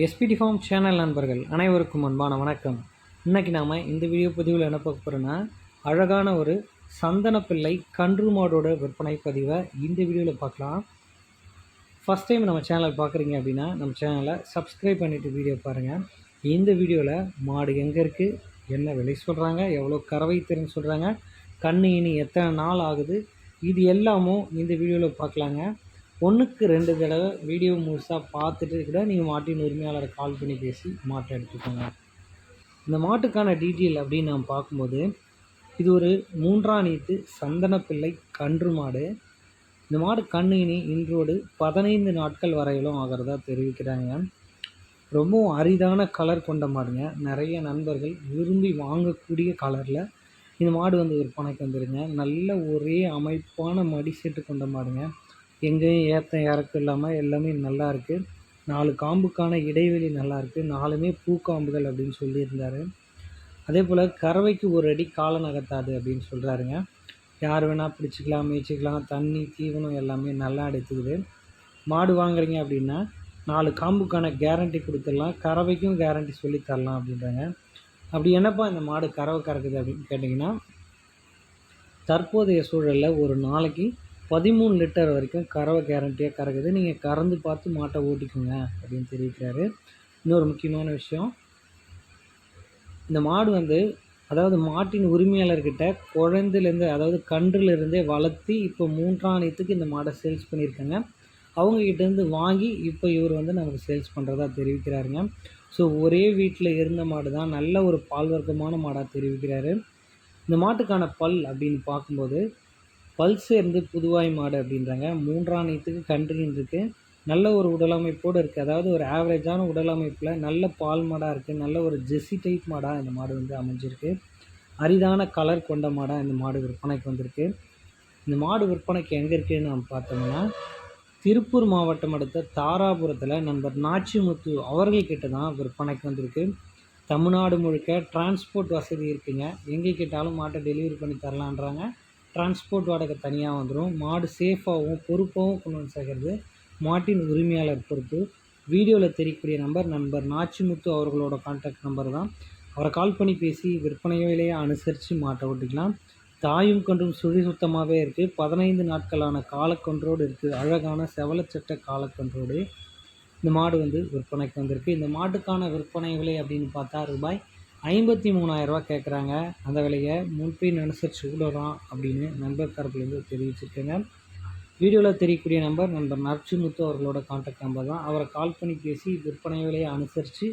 SPD form channel நண்பர்கள் அனைவருக்கும் அன்பான வணக்கம். இன்றைக்கி நாம் இந்த வீடியோ பதிவில் என்ன பார்க்க போகிறோன்னா அழகான ஒரு சந்தனப்பிள்ளை கன்று மாடோட விற்பனை பதிவை இந்த வீடியோவில் பார்க்கலாம். ஃபஸ்ட் டைம் நம்ம சேனல் பார்க்குறீங்க அப்படின்னா நம்ம சேனலை சப்ஸ்கிரைப் பண்ணிவிட்டு வீடியோ பாருங்கள் இந்த வீடியோவில் மாடு எங்கே இருக்குது என்ன விலை சொல்கிறாங்க எவ்வளோ கறவை திறன் சொல்கிறாங்க கண்ணு இனி எத்தனை நாள் ஆகுது இது எல்லாமும் இந்த வீடியோவில் பார்க்கலாங்க. ஒன்றுக்கு ரெண்டு தடவை வீடியோ முழுசாக பார்த்துட்டு கூட நீங்கள் மாட்டின் உரிமையாளரை கால் பண்ணி பேசி மாட்டை எடுத்துக்கோங்க. இந்த மாட்டுக்கான டீட்டெயில் அப்படின்னு நாம் பார்க்கும்போது இது ஒரு மூன்றாம் நீத்து சந்தனப்பிள்ளை கன்று மாடு. இந்த மாடு கண்ணு இனி இன்றோடு பதினைந்து நாட்கள் வரையிலும் ஆகிறதா தெரிவிக்கிறாங்க. ரொம்பவும் அரிதான கலர் கொண்ட மாடுங்க. நிறைய நண்பர்கள் விரும்பி வாங்கக்கூடிய கலரில் இந்த மாடு வந்து விற்பனைக்கு வந்துடுங்க நல்ல ஒரே அமைப்பான மடி செட்டு கொண்ட மாடுங்க. எங்கேயும் ஏற்றம் இறக்கம் இல்லாமல் எல்லாமே நல்லா இருக்குது நாலு காம்புக்கான இடைவெளி நல்லா இருக்குது நாலுமே பூக்காம்புகள் அப்படின்னு சொல்லியிருந்தார். அதே போல் கறவைக்கு ஒரு அடி கால நகர்த்தாது அப்படின்னு சொல்கிறாருங்க யார் வேணால் பிடிச்சிக்கலாம் மேய்ச்சிக்கலாம். தண்ணி தீவனம் எல்லாமே நல்லா எடுத்துக்குது மாடு வாங்குறீங்க அப்படின்னா நாலு காம்புக்கான கேரண்டி கொடுத்துடலாம். கறவைக்கும் கேரண்டி சொல்லி தரலாம் அப்படின்றாங்க. அப்படி என்னப்பா இந்த மாடு கறவை கறக்குது அப்படின்னு கேட்டிங்கன்னா தற்போதைய சூழலில் ஒரு நாளைக்கு பதிமூணு லிட்டர் வரைக்கும் கறவை கேரண்டியாக கறக்குது. நீங்கள் கறந்து பார்த்து மாட்டை ஓட்டிக்கோங்க அப்படின்னு தெரிவிக்கிறாரு. இன்னொரு முக்கியமான விஷயம் இந்த மாடு வந்து அதாவது மாட்டின் உரிமையாளர்கிட்ட குழந்தைலேருந்து அதாவது கன்றுலேருந்தே வளர்த்தி இப்போ மூன்றாணியத்துக்கு இந்த மாடை சேல்ஸ் பண்ணியிருக்காங்க. அவங்கக்கிட்டேருந்து வாங்கி இப்போ இவர் வந்து நமக்கு சேல்ஸ் பண்ணுறதா தெரிவிக்கிறாருங்க. ஸோ ஒரே வீட்டில் இருந்த மாடு தான் நல்ல ஒரு பால் வர்க்கமான மாடாக தெரிவிக்கிறாரு. இந்த மாட்டுக்கான பல் அப்படின்னு பார்க்கும்போது பல்ஸ் இருந்து புதுவாய் மாடு அப்படின்றாங்க. மூன்றாம் நீத்துக்கு கன்றுன்னு இருக்குது நல்ல ஒரு உடலமைப்போடு இருக்குது அதாவது ஒரு ஆவரேஜான உடலமைப்பில் நல்ல பால் மாடாக இருக்குது நல்ல ஒரு ஜெஸ்ஸி டைப் மாடாக இந்த மாடு வந்து அமைஞ்சிருக்கு. அரிதான கலர் கொண்ட மாடாக இந்த மாடு விற்பனைக்கு வந்திருக்கு. இந்த மாடு விற்பனைக்கு எங்கே இருக்குதுன்னு நம்ம பார்த்தோம்னா திருப்பூர் மாவட்டம் அடுத்த தாராபுரத்தில் நண்பர் நாச்சிமுத்து அவர்கள்கிட்ட தான் விற்பனைக்கு வந்திருக்கு. தமிழ்நாடு முழுக்க டிரான்ஸ்போர்ட் வசதி இருக்குங்க. எங்கே கேட்டாலும் மாட்டை டெலிவரி பண்ணி தரலான்றாங்க. டிரான்ஸ்போர்ட் வாடகை தனியாக வந்துடும் மாடு சேஃபாகவும் பொறுப்பாகவும் கொண்டு வந்து சேர்க்கறது. மாட்டின் உரிமையாளர் பொறுப்பு. வீடியோவில் தெரியக்கூடிய நம்பர் நண்பர் நாச்சிமுத்து அவர்களோட கான்டாக்ட் நம்பர் தான். அவரை கால் பண்ணி பேசி விற்பனை விலையை அனுசரித்து மாட்டை ஓட்டிக்கலாம். தாயும் கன்றும் சுழி சுத்தமாகவே இருக்குது பதினைந்து நாட்களான காலக்கன்றோடு இருக்குது அழகான செவலச்சட்ட காலக்கன்றோடு இந்த மாடு வந்து விற்பனைக்கு வந்திருக்கு. இந்த மாட்டுக்கான விற்பனை விலை அப்படின்னு பார்த்தா ரூபாய் ஐம்பத்தி மூணாயிரரூவா கேட்குறாங்க அந்த விலையை முன்பின் அனுசரித்து விடலாம் அப்படின்னு நண்பர் தரப்புலேருந்து தெரிவிச்சிருக்கேங்க. வீடியோவில் தெரியக்கூடிய நம்பர் நண்பர் நர்ச்சிமுத்து அவர்களோட காண்டாக்ட் நம்பர் தான். அவரை கால் பண்ணி பேசி விற்பனை விலையை அனுசரித்து